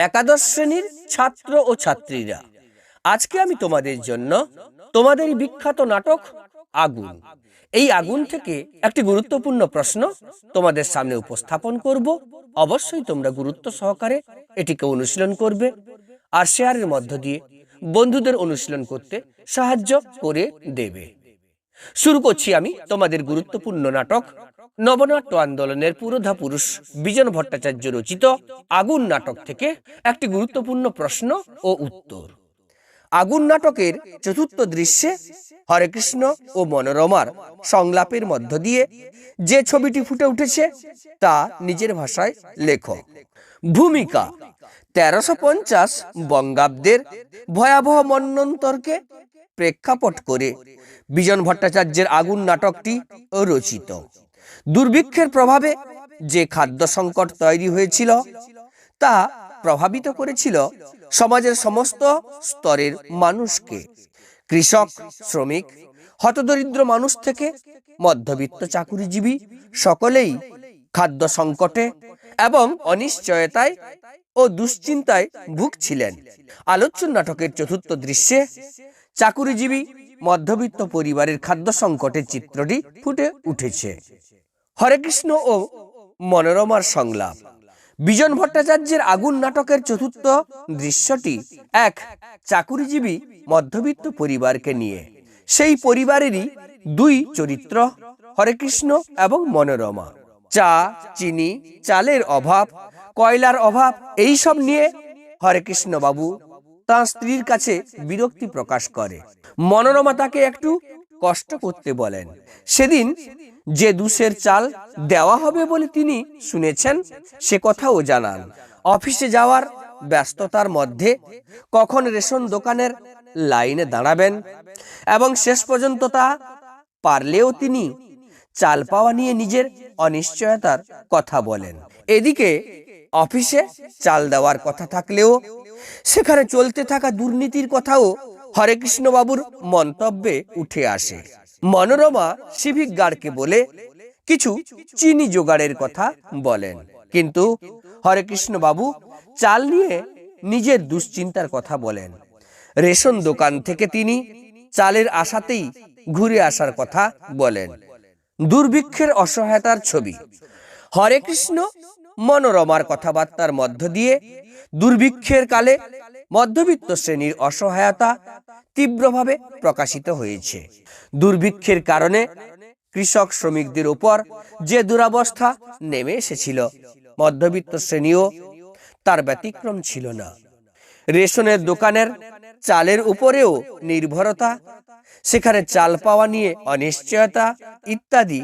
একাদশ শ্রেণির ছাত্র ও ছাত্রীরা। আজকে আমি তোমাদের জন্য তোমাদের বিখ্যাত নাটক আগুন। এই আগুন থেকে একটি গুরুত্বপূর্ণ প্রশ্ন তোমাদের সামনে উপস্থাপন করব। অবশ্যই তোমরা গুরুত্ব সহকারে এটিকে অনুশীলন করবে আর শেয়ারের মধ্য দিয়ে বন্ধুদের অনুশীলন করতে সাহায্য করে দেবে। শুরু করছি আমি তোমাদের গুরুত্বপূর্ণ নাটক নবনাট্য আন্দোলনের পুরোধা পুরুষ বিজন ভট্টাচার্য রচিত আগুন নাটক থেকে একটি গুরুত্বপূর্ণ প্রশ্ন ও উত্তর। আগুন নাটকের চতুর্থ দৃশ্যে হরেকৃষ্ণ ও মনোরমার সংলাপের মধ্য দিয়ে যে ছবিটি ফুটে উঠেছে তা নিজের ভাষায় লেখো ভূমিকা, তেরোশো পঞ্চাশ বঙ্গাব্দের ভয়াবহ মন্বন্তরকে প্রেক্ষাপট করে বিজন ভট্টাচার্যের আগুন নাটকটি রচিত। দুর্ভিক্ষের প্রভাবে যে খাদ্য সংকট তৈরি হয়েছিল, তা প্রভাবিত করেছিল সমাজের সমস্ত স্তরের মানুষকে। কৃষক, শ্রমিক, হতদরিদ্র মানুষ থেকে মধ্যবিত্ত চাকুরিজীবী সকলেই খাদ্য সংকটে এবং অনিশ্চয়তায় ও দুশ্চিন্তায় ভুগছিলেন। আলোচ্য নাটকের চতুর্থ দৃশ্যে চাকুরিজীবী মধ্যবিত্ত পরিবারের খাদ্য সংকটের চিত্রটি ফুটে উঠেছে। হরেকৃষ্ণ ও মনোরমার সংলাপ। বিজন ভট্টাচার্যের আগুন নাটকের চতুর্থ দৃশ্যটি এক চাকুরিজীবী মধ্যবিত্ত পরিবারকে নিয়ে। সেই পরিবারেরই দুই চরিত্র হরেকৃষ্ণ এবং মনোরমা। চা, চিনি, চালের অভাব, কয়লার অভাব, এই সব নিয়ে হরেকৃষ্ণ বাবু তার স্ত্রীর কাছে বিরক্তি প্রকাশ করে। মনোরমা তাকে একটু কষ্ট করতে বলেন। সেদিন যে দুশের চাল দেওয়া হবে বলে তিনি শুনেছেন, সে কথাও জানান। অফিসে যাওয়ার ব্যস্ততার মধ্যে কখন রেশন দোকানের লাইনে দাঁড়াবেন এবং শেষ পর্যন্ত তা পারলেও তিনি চাল পাওয়া নিয়ে নিজের অনিশ্চয়তার কথা বলেন। এদিকে অফিসে চাল দেওয়ার কথা থাকলেও সেখানে চলতে থাকা দুর্নীতির কথাও হরেকৃষ্ণ বাবুর মন্তব্যে উঠে আসে। মনোরমা সিভিক গার্ডকে বলে কিছু চিনি জোগাড়ের কথা বলেন। কিন্তু হরেকৃষ্ণ বাবু চাল নিয়ে নিজের দুশ্চিন্তার কথা বলেন। রেশন দোকান থেকে তিনি চালের আশাতেই ঘুরে আসার কথা বলেন। দুর্ভিক্ষের অসহায়তার ছবি। হরে কৃষ্ণ মনোরমার কথাবার্তার মধ্য দিয়ে দুর্ভিক্ষের কালে মধ্যবিত্ত শ্রেণির অসহায়তা তীব্রভাবে প্রকাশিত হয়েছে। দুর্ভিক্ষের কারণে কৃষক শ্রমিকদের উপর যে দুরাবস্থা নেমে এসেছিল, মধ্যবিত্ত শ্রেণীও তার ব্যতিক্রম ছিল না। রেশনের দোকানের চালের উপরেও নির্ভরতা, সেখানে চাল পাওয়া নিয়ে অনিশ্চয়তা ইত্যাদি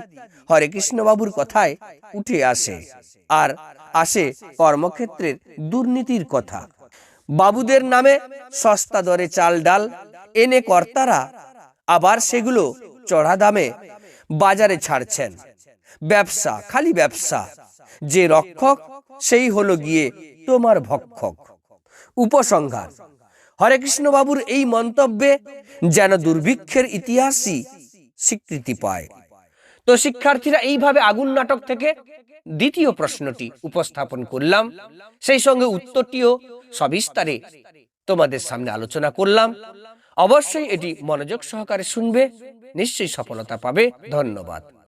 হরেকৃষ্ণ বাবুর কথায় উঠে আসে, আর আসে কর্মক্ষেত্রের দুর্নীতির কথা। বাবুদের নামে সস্তা দরে চাল ডাল এনে কর্তারা আবার সেগুলো চড়া দামে বাজারে ছাড়ছেন। ব্যবসা, খালি ব্যবসা। যে রক্ষক, সেই হলো গিয়ে তোমার ভক্ষক। উপসংহার হরেকৃষ্ণ বাবুর এই মন্তব্যে যেন দুর্ভিক্ষের ইতিহাসই স্বীকৃতি পায়। তো শিক্ষার্থীরা এইভাবে আগুন নাটক থেকে দ্বিতীয় প্রশ্নটি উপস্থাপন করলাম। সেই সঙ্গে উত্তরটিও সবিস্তারে তোমাদের সামনে আলোচনা করলাম। অবশ্যই এটি মনোযোগ সহকারে শুনবে, নিশ্চয়ই সফলতা পাবে। ধন্যবাদ।